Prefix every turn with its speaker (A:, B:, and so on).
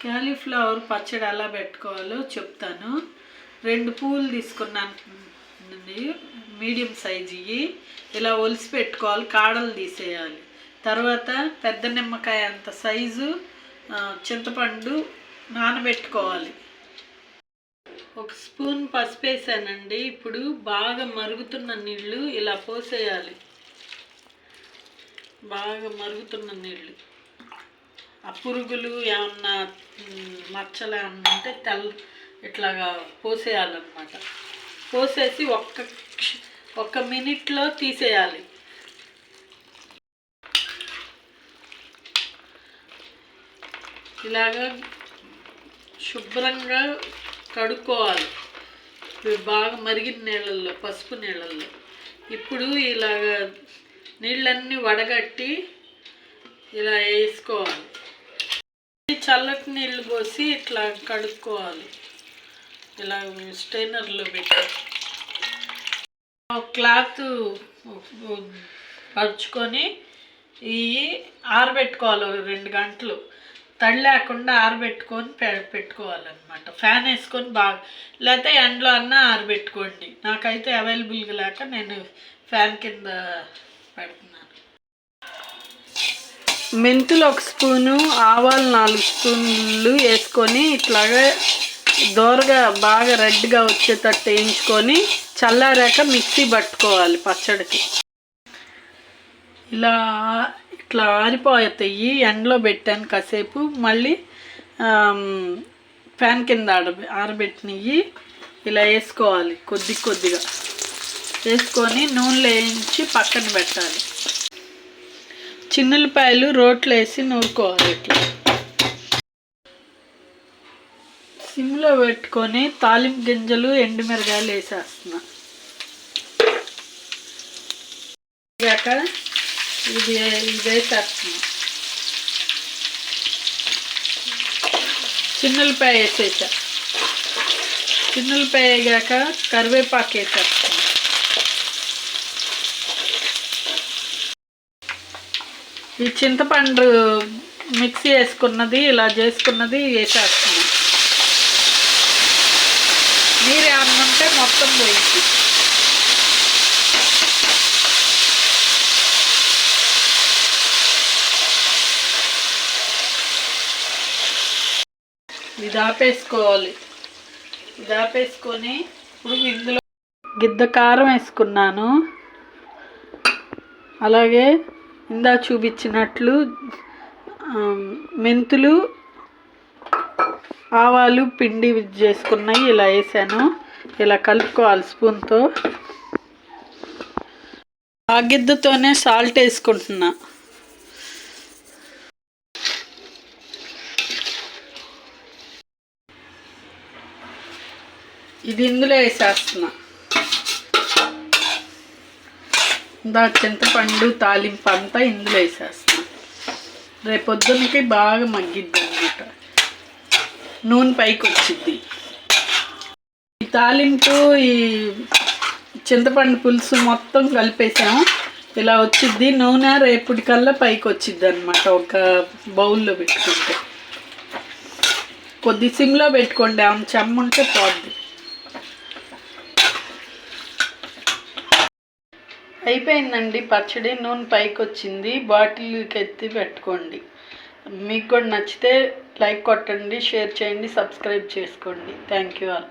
A: Cauliflower పచ్చడి ఎలా పెట్టుకోవాలో చెప్తాను. రెండు పూలు తీసుకున్నాను. మీడియం సైజు ఇలా ఒలిసి పెట్టుకోవాలి కాడలు తీసేయాలి. తర్వాత పెద్ద నిమ్మకాయ అంత సైజు చింతపండు నానబెట్టుకోవాలి. ఒక స్పూన్ పసుపు వేసానండి. ఇప్పుడు బాగా మరుగుతున్న నీళ్ళు ఇలా పోసేయాలి. బాగా మరుగుతున్న నీళ్ళు ఆ పురుగులు ఏమన్నా మచ్చలు ఏమన్నా ఉంటే తెల్ల ఇట్లాగా పోసేయాలన్నమాట. పోసేసి ఒక్క ఒక్క మినిట్లో తీసేయాలి. ఇలాగా శుభ్రంగా కడుక్కోవాలి. ఇవి బాగా మరిగిన నీళ్ళల్లో పసుపు నీళ్ళల్లో. ఇప్పుడు ఇలాగ నీళ్ళన్నీ వడగట్టి ఇలా వేసుకోవాలి. చల్లటి నీళ్ళు పోసి ఇట్లా కడుక్కోవాలి. ఇలా స్టైనర్లో పెట్టి. ఒక క్లాత్ పరుచుకొని ఇవి ఆరబెట్టుకోవాలి రెండు గంటలు. తడి లేకుండా ఆరబెట్టుకొని పె పెట్టుకోవాలన్నమాట. ఫ్యాన్ వేసుకొని బాగా లేకపోతే ఎండలో అన్నా ఆరబెట్టుకోండి. నాకైతే అవైలబుల్గా లేక నేను ఫ్యాన్ కింద పెడుతున్నాను. మెంతులు ఒక స్పూను ఆవాలు నాలుగు స్పూన్లు వేసుకొని ఇట్లాగా దోరగా బాగా రెడ్గా వచ్చేటట్టు వేయించుకొని చల్లారాక మిక్సీ పట్టుకోవాలి పచ్చడికి. ఇలా ఇట్లా ఆరిపోతాయి. ఎండలో పెట్టాను కాసేపు. మళ్ళీ ఫ్యాన్ కింద ఆడ ఆరబెట్టినవి ఇలా వేసుకోవాలి కొద్ది కొద్దిగా. వేసుకొని నూనెలో వేయించి పక్కన పెట్టాలి. చిన్నులపాయలు రోట్లో వేసి నూరుకోవాలి ఇట్లా. సిమ్లో పెట్టుకొని తాలింపు గింజలు ఎండుమిరగాయలు వేసేస్తున్నా. ఇక ఇది ఇది వేసేస్తున్నా. చిన్నులపాయ వేసేసా. చిన్నులపాయ వేగాక కరివేపాకు వేసేస్తున్నా. ఈ చింతపండు మిక్సీ వేసుకున్నది ఇలా చేసుకున్నది వేసేస్తున్నాం. నీరు ఏమన్నా మొత్తం పోయింది. ఇది ఆపేసుకోవాలి. ఇది ఆపేసుకొని ఇప్పుడు ఇందులో గిద్ద కారం వేసుకున్నాను. అలాగే ఇందా చూపించినట్లు మెంతులు ఆవాలు పిండి చేసుకున్నాయి. ఇలా వేసాను. ఇలా కలుపుకోవాలి స్పూన్తో. ఆ గిద్దతోనే సాల్ట్ వేసుకుంటున్నా. ఇది ఇందులో వేసేస్తున్నా. ఇందా చింతపండు తాలింపు అంతా ఇందులో వేసేస్తున్నా రేపొద్దునకి బాగా మగ్గిద్ది అనమాట నూనె పైకి వచ్చింది ఈ తాలింపు ఈ చింతపండు పులుసు మొత్తం కలిపేసాము ఇలా వచ్చిద్ది. నూనె రేపటికల్లా పైకి వచ్చిద్ది అనమాట ఒక బౌల్లో పెట్టుకుంటే. కొద్ది సిమ్లో పెట్టుకోండి. ఆమె చెమ్మ ఉంటే పోద్ది. అయిపోయిందండి. పచ్చడి నూనె పైకి వచ్చింది బాటిల్కి ఎత్తి పెట్టుకోండి. మీకు కూడా నచ్చితే లైక్ కొట్టండి షేర్ చేయండి సబ్స్క్రైబ్ చేసుకోండి. Thank you all.